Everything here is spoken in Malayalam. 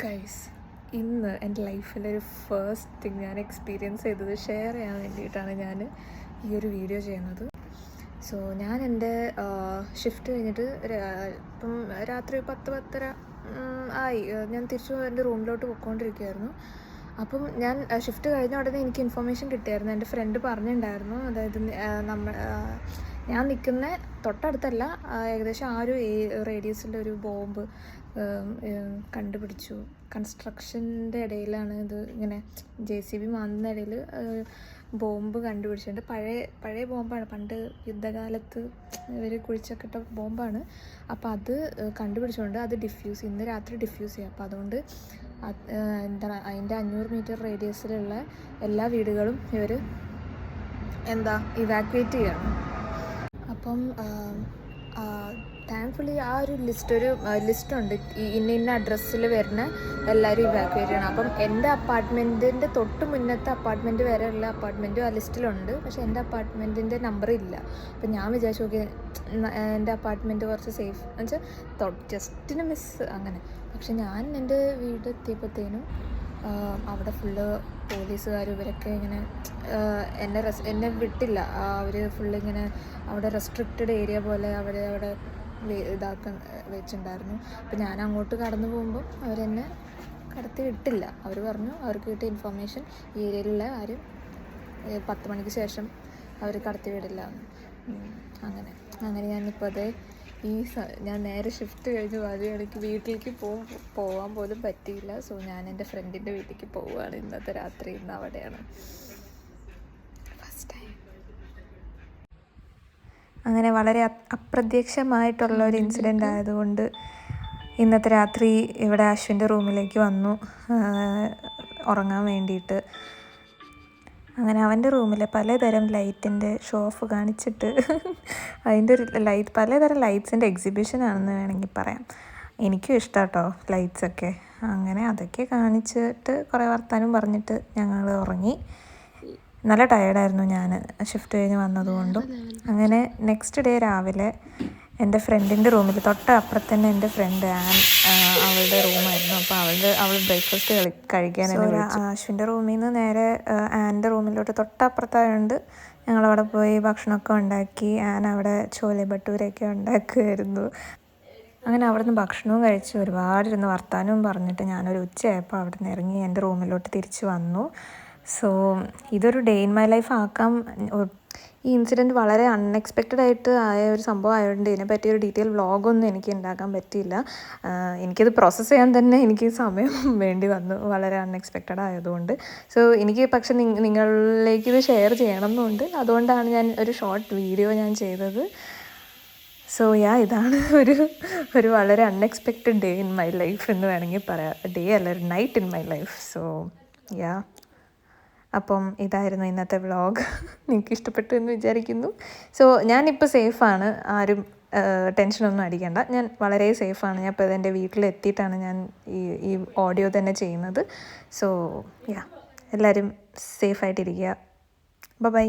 ഗൈസ് ഇന്ന് എന്റെ ലൈഫിലൊരു ഫസ്റ്റ് തിങ് ഞാൻ എക്സ്പീരിയൻസ് ചെയ്തത് ഷെയർ ചെയ്യാൻ വേണ്ടിയിട്ടാണ് ഞാൻ ഈ ഒരു വീഡിയോ ചെയ്യുന്നത്. സോ ഞാൻ എന്റെ ഷിഫ്റ്റ് കഴിഞ്ഞിട്ട് ഇപ്പം രാത്രി പത്ത് പത്തര ആയി. ഞാൻ തിരിച്ചു എന്റെ റൂമിലോട്ട് പോയിക്കൊണ്ടിരിക്കുകയായിരുന്നു അപ്പം ഞാൻ ഷിഫ്റ്റ് കഴിഞ്ഞ ഉടനെ എനിക്ക് ഇൻഫർമേഷൻ കിട്ടിയായിരുന്നു. എന്റെ ഫ്രണ്ട് പറഞ്ഞിട്ടുണ്ടായിരുന്നു അതായത് നമ്മൾ ഞാൻ നിൽക്കുന്ന തൊട്ടടുത്തല്ല ഏകദേശം ആ ഒരു റേഡിയസിന്റെ ഒരു ബോംബ് കണ്ടുപിടിച്ചു. കൺസ്ട്രക്ഷന്റെ ഇടയിലാണ് ഇത് ഇങ്ങനെ ജെ സി ബി മാന്നുന്ന ഇടയിൽ ബോംബ് കണ്ടുപിടിച്ചിട്ടുണ്ട് പഴയ പഴയ ബോംബാണ്. പണ്ട് യുദ്ധകാലത്ത് ഇവർ കുഴിച്ചൊക്കെ ഇട്ട ബോംബാണ്. അപ്പോൾ അത് കണ്ടുപിടിച്ചുകൊണ്ട് അത് ഡിഫ്യൂസ് ഇന്ന് രാത്രി ഡിഫ്യൂസ് ചെയ്യാം. അപ്പോൾ അതുകൊണ്ട് എന്താണ് അതിന്റെ അഞ്ഞൂറ് മീറ്റർ റേഡിയസിലുള്ള എല്ലാ വീടുകളും ഇവർ എന്താ ഇവാക്വേറ്റ് ചെയ്യണം. അപ്പം താങ്ക്ഫുള്ളി ആ ഒരു ലിസ്റ്റ് ഒരു ലിസ്റ്റ് ഉണ്ട്. ഈ ഇന്ന ഇന്ന അഡ്രസ്സിൽ വരുന്ന എല്ലാവരും ഇവാക്യുവേറ്റ് ചെയ്യണം. അപ്പം എന്റെ അപ്പാർട്ട്മെന്റിന്റെ തൊട്ട് മുന്നത്തെ അപ്പാർട്ട്മെന്റ് വരെ ഉള്ള അപ്പാർട്ട്മെന്റും ആ ലിസ്റ്റിലുണ്ട് പക്ഷേ എന്റെ അപ്പാർട്ട്മെന്റിന്റെ നമ്പർ ഇല്ല. അപ്പം ഞാൻ വിചാരിച്ചു നോക്കി എന്റെ അപ്പാർട്ട്മെന്റ് കുറച്ച് സേഫ് എന്ന് വെച്ചാൽ ജസ്റ്റിന് മിസ് അങ്ങനെ. പക്ഷെ ഞാൻ എന്റെ വീട് എത്തിയപ്പോഴത്തേനും അവിടെ ഫുള്ള് പോലീസുകാർ ഇവരൊക്കെ ഇങ്ങനെ എന്നെ റെസ് എന്നെ വിട്ടില്ല. അവർ ഫുള്ള് ഇങ്ങനെ അവിടെ റെസ്ട്രിക്റ്റഡ് ഏരിയ പോലെ അവർ അവിടെ ഇതാക്ക വെച്ചിട്ടുണ്ടായിരുന്നു അപ്പം ഞാൻ അങ്ങോട്ട് കടന്നു പോകുമ്പോൾ അവരെന്നെ കടത്തി വിട്ടില്ല. അവർ പറഞ്ഞു അവർക്ക് കിട്ടിയ ഇൻഫർമേഷൻ ഈ ഏരിയയിലുള്ള ആരും പത്ത് മണിക്ക് ശേഷം അവർ കടത്തി വിടില്ല. അങ്ങനെ. അങ്ങനെ ഞാനിപ്പോൾ അതേ ഈ ഞാൻ നേരെ ഷിഫ്റ്റ് കഴിഞ്ഞ് വരും എനിക്ക് വീട്ടിലേക്ക് പോ പോകാൻ പോലും പറ്റിയില്ല. സോ ഞാൻ എന്റെ ഫ്രണ്ടിന്റെ വീട്ടിലേക്ക് പോവുകയാണ്. ഇന്നത്തെ രാത്രി ഇന്ന് അവിടെയാണ്. ഫസ്റ്റ് ടൈം അങ്ങനെ വളരെ അപ്രത്യക്ഷമായിട്ടുള്ള ഒരു ഇൻസിഡന്റ് ആയതുകൊണ്ട് ഇന്നത്തെ രാത്രി ഇവിടെ അശ്വിന്റെ റൂമിലേക്ക് വന്നു. ഉറങ്ങാൻ വേണ്ടിയിട്ട്. അങ്ങനെ അവന്റെ റൂമിലെ പലതരം ലൈറ്റിന്റെ ഷോ ഓഫ് കാണിച്ചിട്ട് അതിന്റെ ഒരു ലൈറ്റ് പലതരം ലൈറ്റ്സിന്റെ എക്സിബിഷനാണെന്ന് വേണമെങ്കിൽ പറയാം. എനിക്കും ഇഷ്ടം കേട്ടോ ലൈറ്റ്സൊക്കെ. അങ്ങനെ അതൊക്കെ കാണിച്ചിട്ട് കുറേ വർത്താനം പറഞ്ഞിട്ട് ഞങ്ങൾ ഉറങ്ങി. നല്ല ടയേർഡായിരുന്നു ഞാൻ ഷിഫ്റ്റ് കഴിഞ്ഞ് വന്നതുകൊണ്ടും. അങ്ങനെ നെക്സ്റ്റ് ഡേ രാവിലെ എന്റെ ഫ്രണ്ടിന്റെ റൂമിൽ തൊട്ട് അപ്പുറത്തന്നെ എന്റെ ഫ്രണ്ട് ആൻ അവളുടെ അവൾ ബ്രേക്ക്ഫാസ്റ്റ് കഴിക്കാൻ അശ്വിന്റെ റൂമിൽ നിന്ന് നേരെ ആന്റെ റൂമിലോട്ട് തൊട്ടപ്പുറത്തായതുകൊണ്ട് ഞങ്ങളവിടെ പോയി ഭക്ഷണമൊക്കെ ഉണ്ടാക്കി. ആൻ അവിടെ ചോലെ ഭട്ടൂരൊക്കെ ഉണ്ടാക്കുമായിരുന്നു അങ്ങനെ അവിടെ നിന്ന് ഭക്ഷണവും കഴിച്ച് ഒരുപാട് ഇരുന്ന് വർത്താനവും പറഞ്ഞിട്ട് ഞാനൊരു ഉച്ചയായപ്പോൾ അവിടെ നിന്ന് ഇറങ്ങി എന്റെ റൂമിലോട്ട് തിരിച്ച് വന്നു. സോ ഇതൊരു ഡേ ഇൻ മൈ ലൈഫ് ആക്കാം. ഈ ഇൻസിഡന്റ് വളരെ അൺഎക്സ്പെക്റ്റഡ് ആയിട്ട് ആയ ഒരു സംഭവം ആയതുകൊണ്ട് ഇതിനെപ്പറ്റി ഒരു ഡീറ്റെയിൽ വ്ളോഗൊന്നും എനിക്ക് ഉണ്ടാക്കാൻ പറ്റിയില്ല. എനിക്കത് പ്രോസസ്സ് ചെയ്യാൻ തന്നെ എനിക്ക് സമയം വേണ്ടി വന്നു. വളരെ അൺഎക്സ്പെക്റ്റഡ് ആയതുകൊണ്ട്. സോ എനിക്ക് പക്ഷെ നിങ്ങ- നിങ്ങളിലേക്ക് ഇത് ഷെയർ ചെയ്യണം എന്നുണ്ട് അതുകൊണ്ടാണ് ഞാൻ ഒരു ഷോർട്ട് വീഡിയോ ഞാൻ ചെയ്തത്. സോ യാ ഇതാണ് ഒരു ഒരു വളരെ unexpected day in my life എന്ന് വേണമെങ്കിൽ പറയാം. ഡേ അല്ല ഒരു night in my life so yeah അപ്പം ഇതായിരുന്നു ഇന്നത്തെ വ്ളോഗ് നിങ്ങൾക്ക് ഇഷ്ടപ്പെട്ടു എന്ന് വിചാരിക്കുന്നു. സോ ഞാനിപ്പോൾ സേഫാണ് ആരും ടെൻഷനൊന്നും അടിക്കേണ്ട. ഞാൻ വളരെ സേഫാണ് ഞാൻ ഇപ്പോൾ എന്റെ വീട്ടിലെത്തിയിട്ടാണ് ഞാൻ ഈ ഈ ഓഡിയോ തന്നെ ചെയ്യുന്നത്. സോ യാ എല്ലാവരും സേഫായിട്ടിരിക്കുക ബൈ